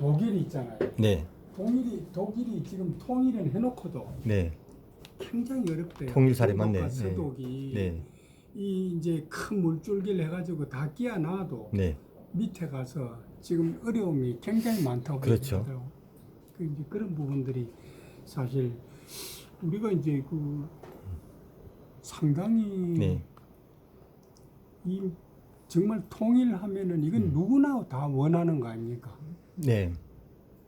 독일이 있잖아요. 네. 독일이 독일이 지금 통일을 해놓고도 네. 굉장히 어렵대요. 통일살이 동독과 맞네. 네. 서독이 네. 이 이제 큰 물줄기를 해가지고 다 끼어 놔도 네. 밑에 가서 지금 어려움이 굉장히 많다고 그렇죠. 그러더라고요. 그 이제 그런 부분들이 사실 우리가 이제 그 상당히 네. 이 정말 통일하면은 이건 음. 누구나 다 원하는 거 아닙니까? 네.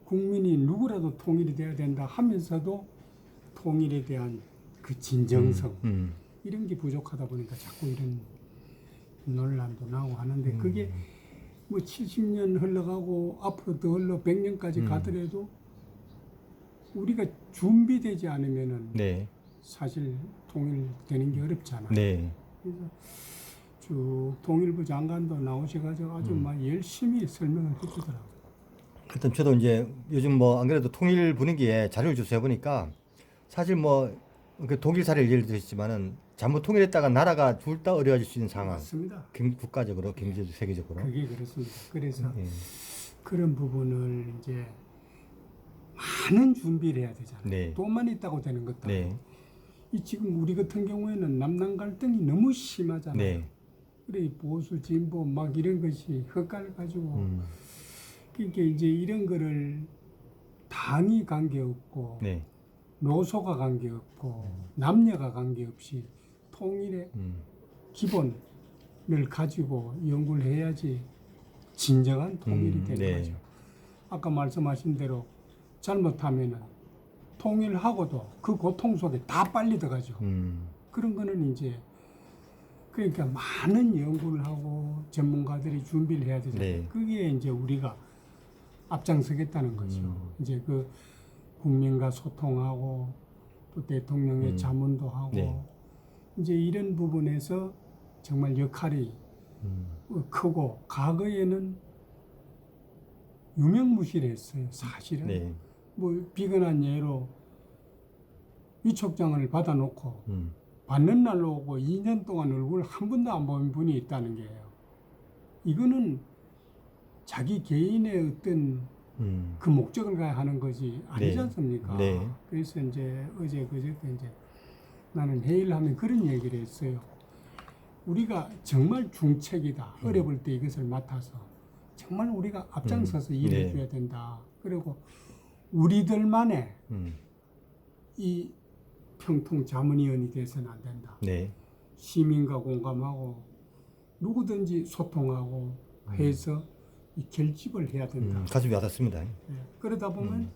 국민이 누구라도 통일이 돼야 된다 하면서도 통일에 대한 그 진정성 음. 이런 게 부족하다 보니까 자꾸 이런 논란도 나오고 하는데 음. 그게 뭐 70년 흘러가고 앞으로 더 흘러 100년까지 음. 가더라도 우리가 준비되지 않으면은 네. 사실 통일되는 게 어렵잖아요. 네. 그래서 쭉 통일부 장관도 나오셔가지고 아주 음. 막 열심히 설명을 해주더라고요. 하여튼 저도 이제 요즘 뭐 안 그래도 통일 분위기에 자료를 주워 보니까 사실 뭐 그 독일 사례를 예를 들었지만은 잘못 통일했다가 나라가 둘 다 어려워질 수 있는 상황. 맞습니다. 경- 국가적으로, 경제적, 세계적으로. 그게 그렇습니다. 그래서 예. 그런 부분을 이제 많은 준비를 해야 되잖아요. 네. 돈만 있다고 되는 것도 아니고. 네. 이 지금 우리 같은 경우에는 남남 갈등이 너무 심하잖아요. 네. 그래 이 보수 진보 막 이런 것이 헛갈 가지고 음. 그러니까 이제 이런 거를 당이 관계없고 네. 노소가 관계없고 남녀가 관계없이 통일의 음. 기본을 가지고 연구를 해야지 진정한 통일이 음, 되는 네. 거죠. 아까 말씀하신 대로 잘못하면은 통일하고도 그 고통 속에 다 빨리 들어가죠. 음. 그런 거는 이제 그러니까 많은 연구를 하고 전문가들이 준비를 해야 되잖아요. 네. 그게 이제 우리가 앞장서겠다는 거죠. 음. 이제 그 국민과 소통하고 또 대통령의 음. 자문도 하고 네. 이제 이런 부분에서 정말 역할이 음. 크고 과거에는 유명무실했어요. 사실은 네. 뭐 비근한 예로 위촉장을 받아놓고 음. 받는 날로 오고 2년 동안 얼굴 한 번도 안 본 분이 있다는 게예요. 이거는 자기 개인의 어떤 음. 그 목적을 가야 하는 거지 아니지 네. 않습니까? 네. 그래서 이제 어제 그저께 이제 나는 회의를 하면 그런 얘기를 했어요. 우리가 정말 중책이다. 음. 어려울 때 이것을 맡아서 정말 우리가 앞장서서 일해 네. 줘야 된다. 그리고 우리들만의 음. 이 평통 자문위원이 돼서는 안 된다. 네. 시민과 공감하고 누구든지 소통하고 해서 이 결집을 해야 된다. 음. 가슴이 와닿습니다. 예, 그러다 보면 음.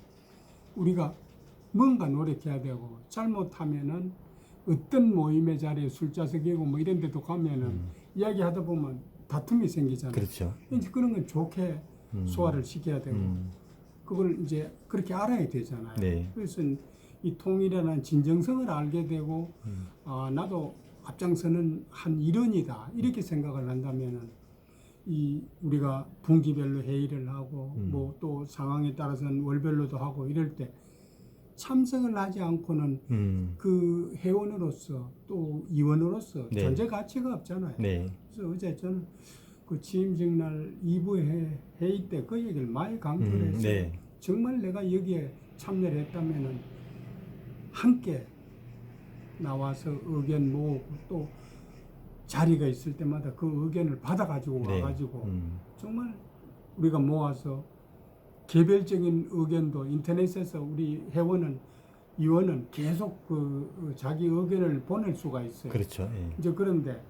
우리가 뭔가 노력해야 되고 잘못하면은 어떤 모임의 자리에 술자석이고 뭐 이런 데도 가면은 음. 이야기하다 보면 다툼이 생기잖아요. 그렇죠. 이제 그런 건 좋게 음. 소화를 시켜야 되고 음. 그걸 이제 그렇게 알아야 되잖아요. 네. 그래서 이 통일이라는 진정성을 알게 되고 음. 아 나도 앞장서는 한 일원이다 이렇게 생각을 한다면은 이 우리가 분기별로 회의를 하고 음. 뭐또 상황에 따라서는 월별로도 하고 이럴 때 참석을 하지 않고는 음. 그 회원으로서 또 위원으로서 네. 존재 가치가 없잖아요. 네. 그래서 어제 저는 그 취임식 날 2부 회, 회의 때 그 얘기를 많이 강조를 음. 했어요. 네. 정말 내가 여기에 참여를 했다면은 함께 나와서 의견 모으고 또 자리가 있을 때마다 그 의견을 받아가지고 네. 와가지고 음. 정말 우리가 모아서 개별적인 의견도 인터넷에서 우리 회원은 위원은 계속 그 자기 의견을 보낼 수가 있어요. 그렇죠. 예. 이제 그런데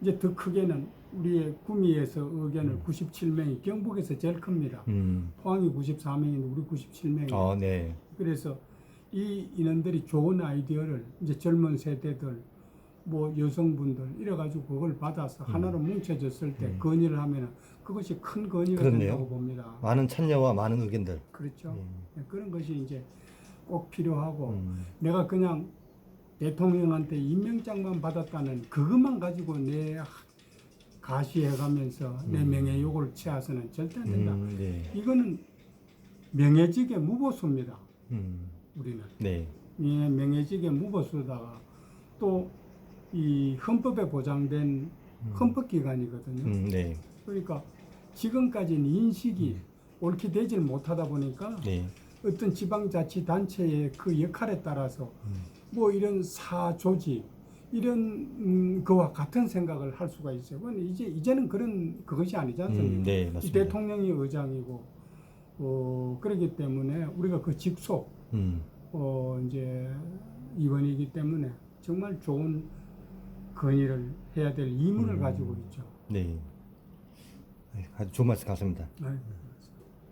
이제 더 크게는 우리의 구미에서 의견을 음. 97명이 경북에서 제일 큽니다. 음. 포항이 94명인데 우리 97명이. 어, 네. 그래서 이 인원들이 좋은 아이디어를 이제 젊은 세대들 뭐 여성분들 이래 가지고 그걸 받아서 하나로 뭉쳐졌을 때 음. 건의를 하면은 그것이 큰 건의가 그렇네요. 된다고 봅니다. 많은 참여와 많은 의견들. 그렇죠. 예. 네, 그런 것이 이제 꼭 필요하고 음. 내가 그냥 대통령한테 임명장만 받았다는 그것만 가지고 내 가시해가면서 내 음. 명예욕을 취해서는 절대 안 된다. 음. 네. 이거는 명예직의 무보수입니다. 음. 우리는 네. 이 명예직의 무보수다가 또 이 헌법에 보장된 헌법 기관이거든요. 음. 네. 그러니까 지금까지는 인식이 옳게 되질 못하다 보니까 네. 어떤 지방자치단체의 그 역할에 따라서 음. 뭐 이런 사조직 이런 음, 그와 같은 생각을 할 수가 있어요. 근데 이제 이제는 그런 그것이 아니지 않습니까? 음, 네, 이 맞습니다. 대통령이 의장이고 어 그렇기 때문에 우리가 그 직속 음. 어 이제 의원이기 때문에 정말 좋은 건의를 해야 될 의무를 음. 가지고 있죠. 네. 아주 좋은 말씀 감사합니다. 아이고.